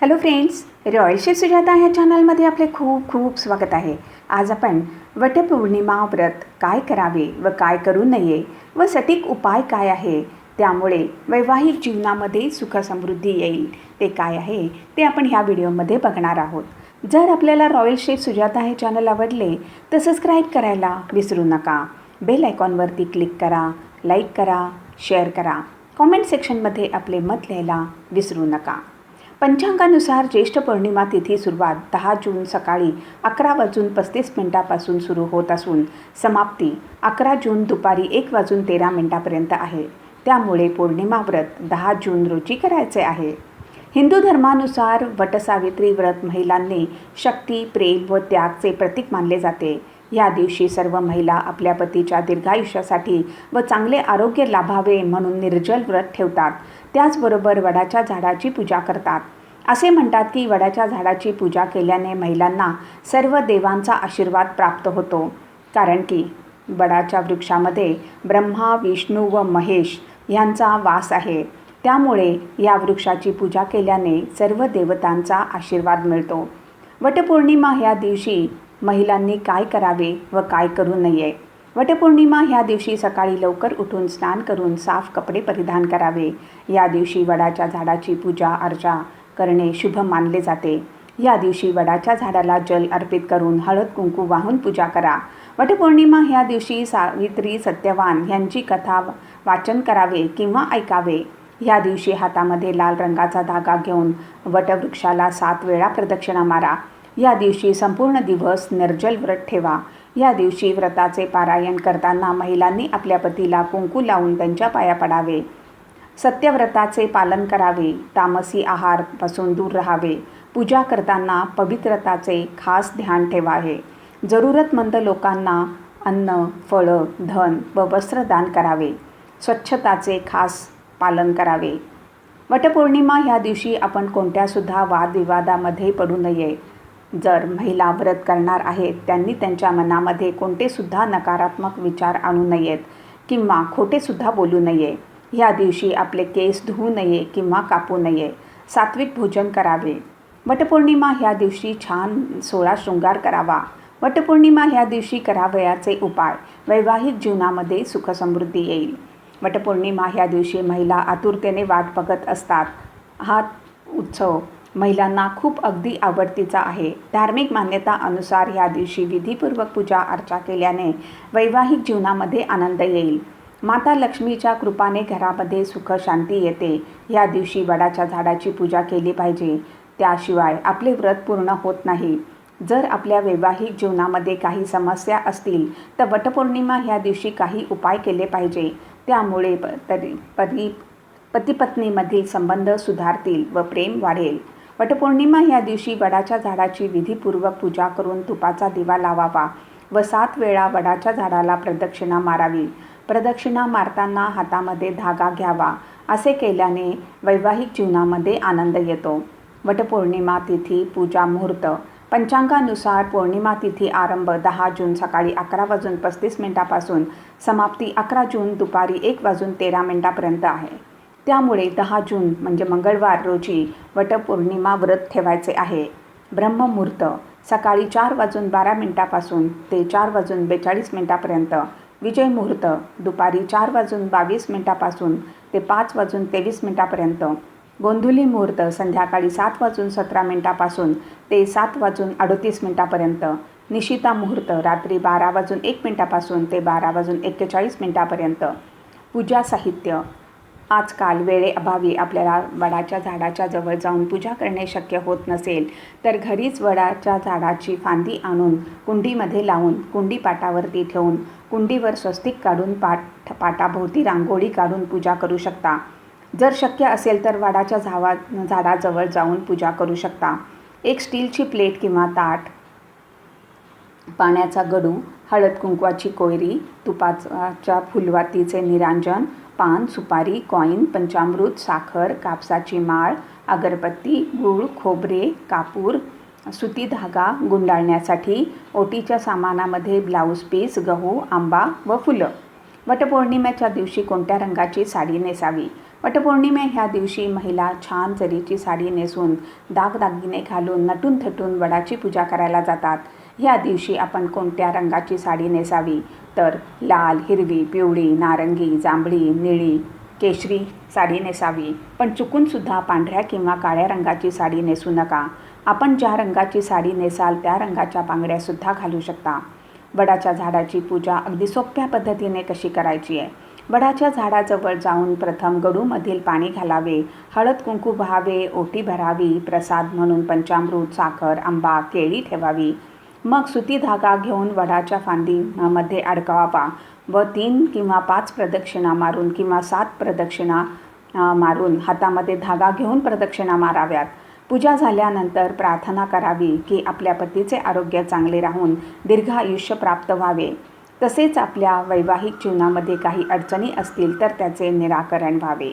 Hello friends royal chef Sujata ह्या चॅनलमध्ये आपले खूप खूप स्वागत आहे. आज आपण वटपौर्णिमा व्रत काय करावे व काय करू नये व सटीक उपाय काय आहे त्यामुळे वैवाहिक जीवनामध्ये सुखसमृद्धी येईल ते काय आहे ते आपण ह्या व्हिडिओमध्ये बघणार आहोत. जर आपल्याला रॉयल शेफ सुजाता हे चॅनल आवडले तर सबस्क्राईब करायला विसरू नका. बेल आयकॉनवरती क्लिक करा लाईक करा शेअर करा. कॉमेंट सेक्शनमध्ये आपले मत लिहायला विसरू नका. पंचांगानुसार ज्येष्ठ पौर्णिमा तिथी सुरुवात दहा जून सकाळी अकरा वाजून पस्तीस मिनिटापासून सुरू होत असून समाप्ती अकरा जून दुपारी एक वाजून तेरा मिनिटापर्यंत आहे. त्यामुळे पौर्णिमा व्रत दहा जून रोजी करायचे आहे. हिंदू धर्मानुसार वटसावित्री व्रत महिलांनी शक्ती प्रेम व त्यागचे प्रतीक मानले जाते. या दिवशी सर्व महिला आपल्या पतीच्या दीर्घायुष्यासाठी व चांगले आरोग्य लाभावे म्हणून निर्जल व्रत ठेवतात. त्याचबरोबर वडाच्या झाडाची पूजा करतात. असे म्हणतात की वडाच्या झाडाची पूजा केल्याने महिलांना सर्व देवांचा आशीर्वाद प्राप्त होतो. कारण की वडाच्या वृक्षामध्ये ब्रह्मा विष्णू व महेश यांचा वास आहे. त्यामुळे या वृक्षाची पूजा केल्याने सर्व देवतांचा आशीर्वाद मिळतो. वटपौर्णिमा ह्या दिवशी महिलांनी काय करावे व काय करू नये? वटपौर्णिमा ह्या दिवशी सकाळी लवकर उठून स्नान करून साफ कपडे परिधान करावे. या दिवशी वडाच्या झाडाची पूजा अर्चा करणे शुभ मानले जाते. या दिवशी वडाच्या झाडाला जल अर्पित करून हळद कुंकू वाहून पूजा करा. वटपौर्णिमा ह्या दिवशी सावित्री सत्यवान यांची कथा वाचन करावे किंवा ऐकावे. ह्या दिवशी हातामध्ये लाल रंगाचा धागा घेऊन वटवृक्षाला सात वेळा प्रदक्षिणा मारा. या दिवशी संपूर्ण दिवस निर्जल व्रत ठेवा. या दिवशी व्रताचे पारायण करताना महिलांनी आपल्या पतीला कुंकू लावून त्यांच्या पाया पडावे. सत्यव्रताचे पालन करावे. तामसी आहारपासून दूर राहावे. पूजा करताना पवित्रताचे खास ध्यान ठेवावे. जरूरतमंद लोकांना अन्न फळं धन व वस्त्र दान करावे. स्वच्छताचे खास पालन करावे. वटपौर्णिमा ह्या दिवशी आपण कोणत्यासुद्धा वादविवादामध्ये पडू नये. जर महिला व्रत करणार आहेत त्यांनी त्यांच्या मनामध्ये कोणतेसुद्धा नकारात्मक विचार आणू नयेत किंवा खोटेसुद्धा बोलू नये. ह्या दिवशी आपले केस धुवू नये किंवा कापू नये. सात्विक भोजन करावे. वटपौर्णिमा ह्या दिवशी छान सोळा शृंगार करावा. वटपौर्णिमा ह्या दिवशी करावयाचे उपाय. वैवाहिक जीवनामध्ये सुखसमृद्धी येईल. वटपौर्णिमा ह्या दिवशी महिला आतुरतेने वाट बघत असतात. हा उत्सव महिलांना खूप अगदी आवडतीचा आहे. धार्मिक मान्यता अनुसार ह्या दिवशी विधीपूर्वक पूजा अर्चा केल्याने वैवाहिक जीवनामध्ये आनंद येईल. माता लक्ष्मीच्या कृपाने घरामध्ये सुख शांती येते. या दिवशी वडाच्या झाडाची पूजा केली पाहिजे. त्याशिवाय आपले व्रत पूर्ण होत नाही. जर आपल्या वैवाहिक जीवनामध्ये काही समस्या असतील तर वटपौर्णिमा ह्या दिवशी काही उपाय केले पाहिजे. त्यामुळे प तरी पती पतीपत्नीमधील संबंध सुधारतील व प्रेम वाढेल. वटपौर्णिमा ह्या दिवशी वडाच्या झाडाची विधीपूर्वक पूजा करून तुपाचा दिवा लावावा व सात वेळा वडाच्या झाडाला प्रदक्षिणा मारावी. प्रदक्षिणा मारताना हातामध्ये धागा घ्यावा असे केल्याने वैवाहिक जीवनामध्ये आनंद येतो. वटपौर्णिमा तिथी पूजा मुहूर्त. पंचांगानुसार पौर्णिमा तिथी आरंभ दहा जून सकाळी अकरा वाजून पस्तीस मिनिटापासून. समाप्ती अकरा जून दुपारी एक वाजून तेरा मिनिटापर्यंत आहे. त्यामुळे दहा जून म्हणजे मंगळवार रोजी वटपौर्णिमा व्रत ठेवायचे आहे. ब्रह्ममुहूर्त सकाळी चार वाजून बारा मिनिटापासून ते चार वाजून बेचाळीस मिनिटापर्यंत. विजय मुहूर्त दुपारी चार वाजून बावीस मिनिटापासून ते पाच वाजून तेवीस मिनिटापर्यंत. गोंधुली मुहूर्त संध्याकाळी सात वाजून सतरा मिनिटापासून ते सात वाजून अडतीस मिनिटापर्यंत. निशिता मुहूर्त रात्री बारा वाजून एक मिनिटापासून ते बारा वाजून एक्केचाळीस मिनिटापर्यंत. पूजा साहित्य आजकाल वेळेअभावी आपल्याला वडाच्या झाडाच्या जवळ जाऊन पूजा करणे शक्य होत नसेल तर घरीच वडाच्या झाडाची फांदी आणून कुंडीमध्ये लावून कुंडी पाटावरती ठेवून कुंडीवर स्वस्तिक काढून पाठ पाटाभोवती रांगोळी काढून पूजा करू शकता. जर शक्य असेल तर वडाच्या झावा झाडाजवळ जाऊन पूजा करू शकता. एक स्टीलची प्लेट किंवा ताट पाण्याचा गडू हळद कुंकवाची कोयरी तुपाच्या फुलवातीचे निरांजन पान सुपारी कॉईन पंचामृत साखर कापसाची माळ अगरबत्ती गूळ खोबरे कापूर सुती धागा गुंडाळण्यासाठी ओटीच्या सामानामध्ये ब्लाऊज पीस गहू आंबा व फुलं. वटपौर्णिमेच्या दिवशी कोणत्या रंगाची साडी नेसावी? वटपौर्णिमे ह्या दिवशी महिला छान जरीची साडी नेसून दागदागिने घालून नटून थटून वडाची पूजा करायला जातात. ह्या दिवशी आपण कोणत्या रंगाची साडी नेसावी? तर लाल हिरवी पिवळी नारंगी जांभळी निळी केशरी साडी नेसावी. पण चुकूनसुद्धा पांढऱ्या किंवा काळ्या रंगाची साडी नेसू नका. आपण ज्या रंगाची साडी नेसाल त्या रंगाच्या बांगड्यासुद्धा घालू शकता. वडाच्या झाडाची पूजा अगदी सोप्या पद्धतीने कशी करायची आहे? वडाच्या झाडाजवळ जाऊन प्रथम गडूमधील पाणी घालावे. हळद कुंकू व्हावे ओटी भरावी. प्रसाद म्हणून पंचामृत साखर आंबा केळी ठेवावी. मग सुती धागा घेऊन वडाच्या फांदीमध्ये अडकवावा व तीन किंवा पाच प्रदक्षिणा मारून किंवा सात प्रदक्षिणा मारून हातामध्ये धागा घेऊन प्रदक्षिणा माराव्यात. पूजा झाल्यानंतर प्रार्थना करावी की आपल्या पतीचे आरोग्य चांगले राहून दीर्घ आयुष्य प्राप्त व्हावे. तसेच आपल्या वैवाहिक जीवनामध्ये काही अडचणी असतील तर त्याचे निराकरण व्हावे.